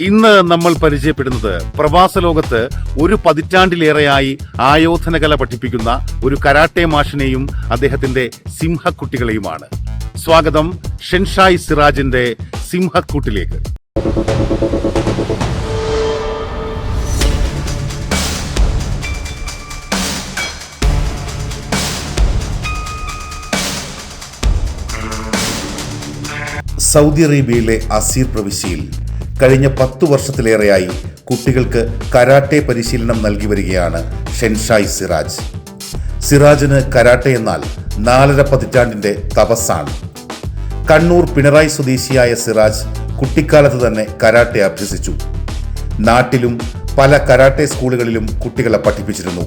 ഇന്ന് നമ്മൾ പരിചയപ്പെടുന്നത് പ്രവാസ ലോകത്ത് ഒരു പതിറ്റാണ്ടിലേറെയായി ആയോധനകല പഠിപ്പിക്കുന്ന ഒരു കരാട്ടെ മാഷിനെയും അദ്ദേഹത്തിന്റെ സിംഹക്കുട്ടികളെയുമാണ്. സ്വാഗതം ഷെൻഷായ് സിറാജിന്റെ സിംഹക്കൂട്ടിലേക്ക്. സൗദി അറേബ്യയിലെ അസീർ പ്രവിശ്യയിൽ കഴിഞ്ഞ പത്തു വർഷത്തിലേറെയായി കുട്ടികൾക്ക് കരാട്ടെ പരിശീലനം നൽകി വരികയാണ് ഷെൻഷായ് സിറാജ്. സിറാജിന് കരാട്ടെ എന്നാൽ നാലര പതിറ്റാണ്ടിന്റെ തപസ്സാണ്. കണ്ണൂർ പിണറായി സ്വദേശിയായ സിറാജ് കുട്ടിക്കാലത്ത് തന്നെ കരാട്ടെ അഭ്യസിച്ചു. നാട്ടിലും പല കരാട്ടെ സ്കൂളുകളിലും കുട്ടികളെ പഠിപ്പിച്ചിരുന്നു.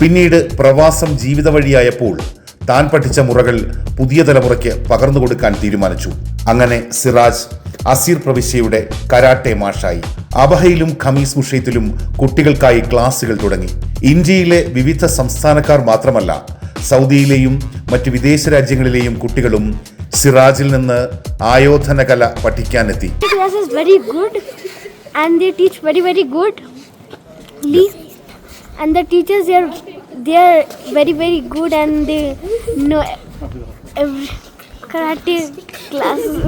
പിന്നീട് പ്രവാസം ജീവിത വഴിയായപ്പോൾ താൻ പഠിച്ച മുറകൾ പുതിയ തലമുറയ്ക്ക് പകർന്നു കൊടുക്കാൻ തീരുമാനിച്ചു. അങ്ങനെ സിറാജ് അസീർ പ്രവിശ്യയുടെ കരാട്ടെ മാഷായി. അബഹയിലും ഖമീസ് മുഷയത്തിലും കുട്ടികൾക്കായി ക്ലാസുകൾ തുടങ്ങി. ഇന്ത്യയിലെ വിവിധ സംസ്ഥാനക്കാർ മാത്രമല്ല സൗദിയിലെയും മറ്റ് വിദേശ രാജ്യങ്ങളിലെയും കുട്ടികളും സിറാജിൽ നിന്ന് ആയോധന കല പഠിക്കാനെത്തി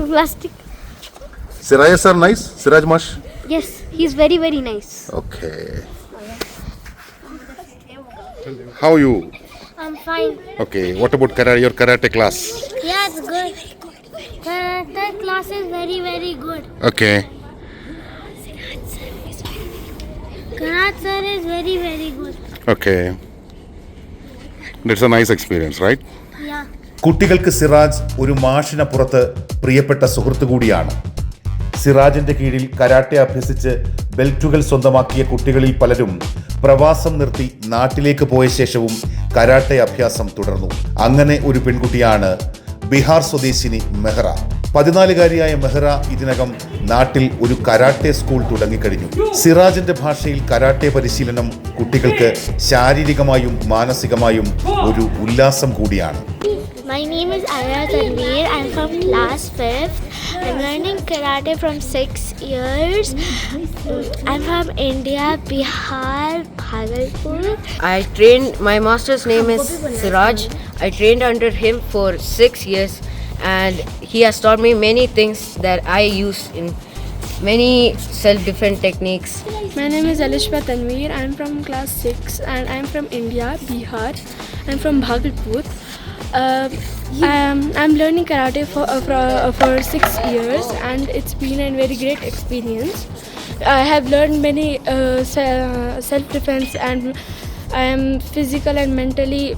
plastic Siraj sir nice Siraj മാഷ് yes he's very very nice. Okay how you i'm fine. Okay what about കരാ your karate class yeah it's good. Karate class is very very good. Okay karate sir is very very good. Okay it's a nice experience right yeah. കുട്ടികൾക്ക് സിറാജ് ഒരു മാഷിനപ്പുറത്ത് പ്രിയപ്പെട്ട സുഹൃത്തു കൂടിയാണ്. സിറാജിന്റെ കീഴിൽ karate അഭ്യസിച്ച് ബെൽറ്റുകൾ സ്വന്തമാക്കിയ കുട്ടികളിൽ പലരും പ്രവാസം നിർത്തി നാട്ടിലേക്ക് പോയ ശേഷവും കരാട്ടെ അഭ്യാസം തുടർന്നു അങ്ങനെ ഒരു പെൺകുട്ടിയാണ് ബീഹാർ സ്വദേശിനി മെഹ്റ പതിനാലുകാരിയായ മെഹ്റ ഇതിനകം നാട്ടിൽ ഒരു കരാട്ടെ സ്കൂൾ തുടങ്ങിക്കഴിഞ്ഞു സിറാജിന്റെ ഭാഷയിൽ കരാട്ടെ പരിശീലനം കുട്ടികൾക്ക് ശാരീരികമായും മാനസികമായും ഒരു ഉല്ലാസം കൂടിയാണ് My name is Arya Tanveer. I'm from class 5th. I'm learning karate from 6 years. I'm from India, Bihar, Bhagalpur. I trained, my master's name is Siraj. I trained under him for six years and he has taught me many things that I use in many self defense techniques. My name is Alishba Tanveer. I'm from class 6 and I'm from India, Bihar. I'm from Bhagalpur. Uh, I'm, I'm learning karate for, uh, for, uh, for six years and it's been a very great experience. I have learned many uh, self defense and I am physical and mentally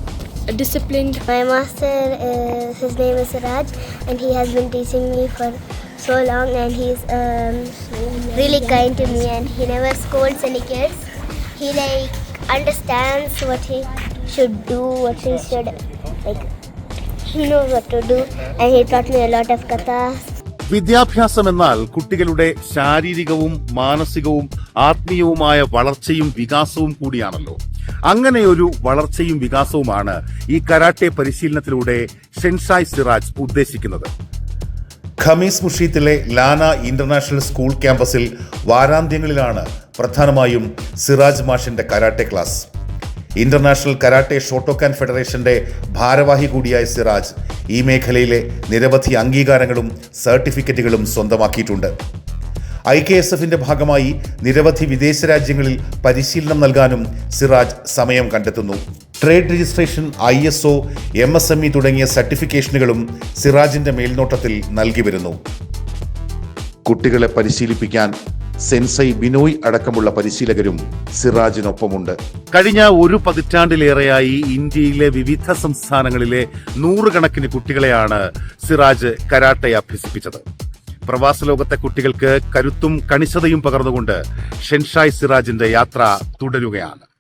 disciplined. My master, is, his name is Raj, and he has been teaching me for so long, and he's um, really kind to me, and he never scolds any kids. He like understands what he should do, what he should like. He knows what to do, and he taught me a lot of kathas. വിദ്യാഭ്യാസം എന്നാൽ കുട്ടികളുടെ ശാരീരികവും മാനസികവും ആത്മീയവുമായ വളർച്ചയും വികാസവും കൂടിയാണല്ലോ. അങ്ങനെ ഒരു വളർച്ചയും വികാസവുമാണ് ഈ കരാട്ടെ പരിശീലനത്തിലൂടെ ഷെൻഷായ് സിറാജ് ഉദ്ദേശിക്കുന്നത്. ഖമീസ് മുഷീത്തിലെ ലാന ഇന്റർനാഷണൽ സ്കൂൾ ക്യാമ്പസിൽ വാരാന്ത്യങ്ങളിലാണ് പ്രധാനമായും സിറാജ് മാഷിന്റെ karate class. International karate Shotokan ഫെഡറേഷന്റെ ഭാരവാഹി കൂടിയായ സിറാജ് ഈ മേഖലയിലെ നിരവധി അംഗീകാരങ്ങളും സർട്ടിഫിക്കറ്റുകളും സ്വന്തമാക്കിയിട്ടുണ്ട്. ഐ കെ എസ് എഫിന്റെ ഭാഗമായി നിരവധി വിദേശ രാജ്യങ്ങളിൽ പരിശീലനം നൽകാനും സിറാജ് സമയം കണ്ടെത്തുന്നു. Trade registration I S O M S M E തുടങ്ങിയ സർട്ടിഫിക്കേഷനുകളും സിറാജിന്റെ മേൽനോട്ടത്തിൽ നൽകി വരുന്നു. കുട്ടികളെ പരിശീലിപ്പിക്കാൻ സെൻസൈ ബിനോയ് അടക്കമുള്ള പരിശീലകരും സിറാജിനൊപ്പമുണ്ട്. കഴിഞ്ഞ ഒരു പതിറ്റാണ്ടിലേറെയായി ഇന്ത്യയിലെ വിവിധ സംസ്ഥാനങ്ങളിലെ നൂറുകണക്കിന് കുട്ടികളെയാണ് സിറാജ് കരാട്ടെ അഭ്യസിപ്പിച്ചത്. പ്രവാസ ലോകത്തെ കുട്ടികൾക്ക് കരുത്തും കണിശതയും പകർന്നുകൊണ്ട് ഷെൻഷായ് സിറാജിന്റെ യാത്ര തുടരുകയാണ്.